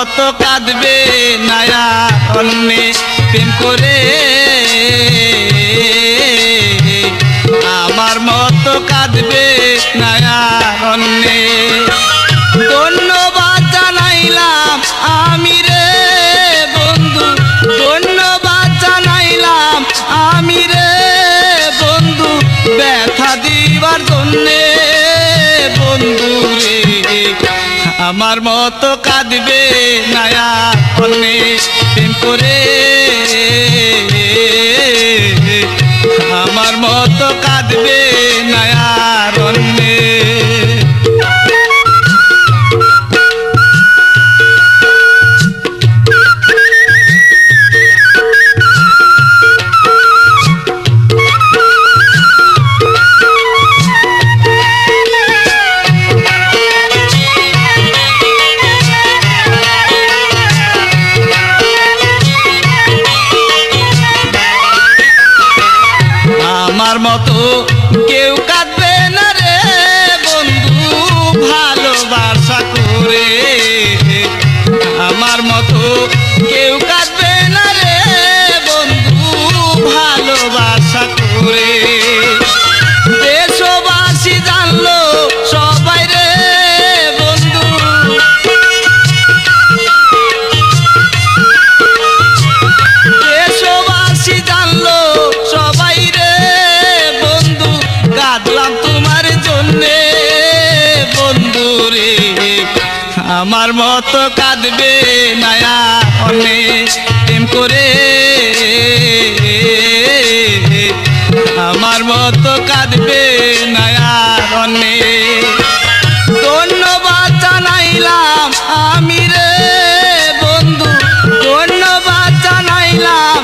মতো কাঁদবে নায়া অন্যে প্রেম করে। আমার মতো কাঁদবে নায়া অন্যে আমার মতো কাঁদবে নায়া অন্যে প্রেম করে। আমার মতো কাঁদবে নায়া অন্যে আমার মতো কেউ কাঁদবে আমার মতো কাঁদবে নায়া অনেক প্রেম করে। আমার মতো কাঁদবে নায়া অনেক ধন্যবাদ জানাইলাম বন্ধু। ধন্যবাদ জানাইলাম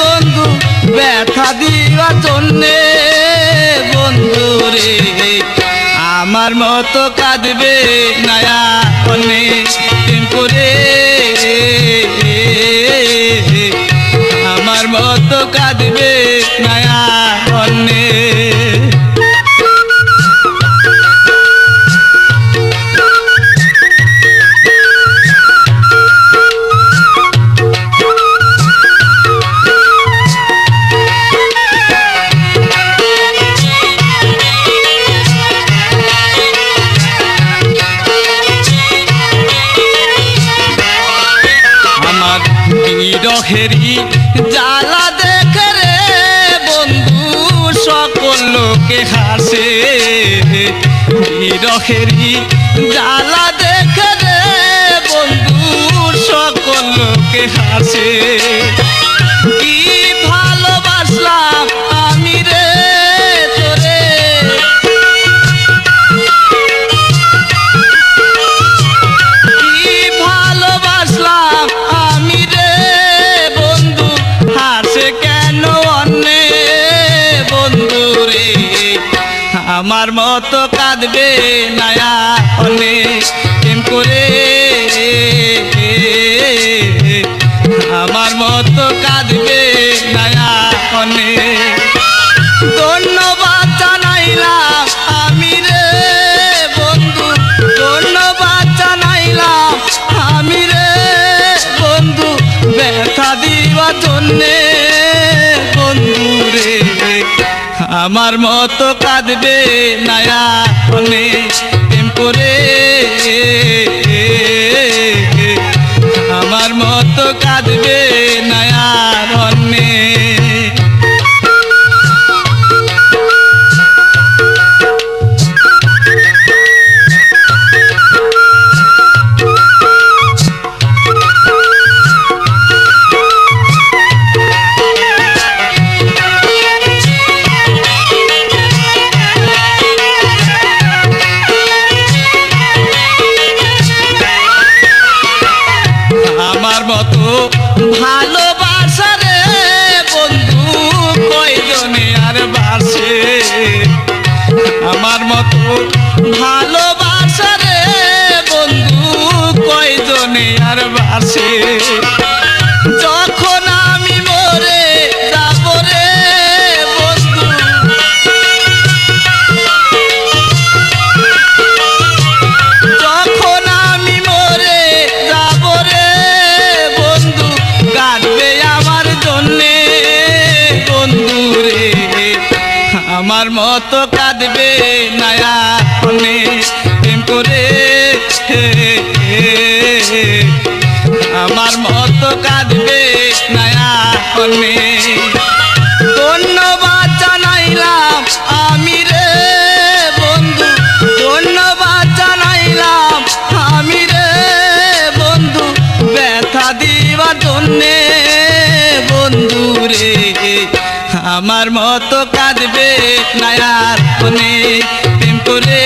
বন্ধু। জন্যে আমার মতো কাঁদবে নয়া কনে করে আমার মতো কাঁদবে নয়া অনেক বিরহেরি জ্বালা দেখে রে বন্ধু, সকল লোকে হাসে। বিরহেরি জ্বালা দেখে রে বন্ধু, সকল লোকে হাসে। আমার মতো কাঁদবে নায়া হলে প্রেম করে। আমার মতো কাঁদবে আমার মতো কাঁদবে নয়া অনেক ভালোবাসা রে বন্ধু কয়জনে আর বাসে? আমার মতো বন্ধু কয়জনে আর বাসে? মতো কাঁদবে নয়া কনে প্রেম করে। আমার মতো কাঁদবে নয়া কনে ধন্যবাদ জানাইলাম বন্ধু বন্ধু। ব্যথা দিবার জন্যে বন্ধু আমার মতো কাঁদবে নায়ার কোনে প্রেম করে।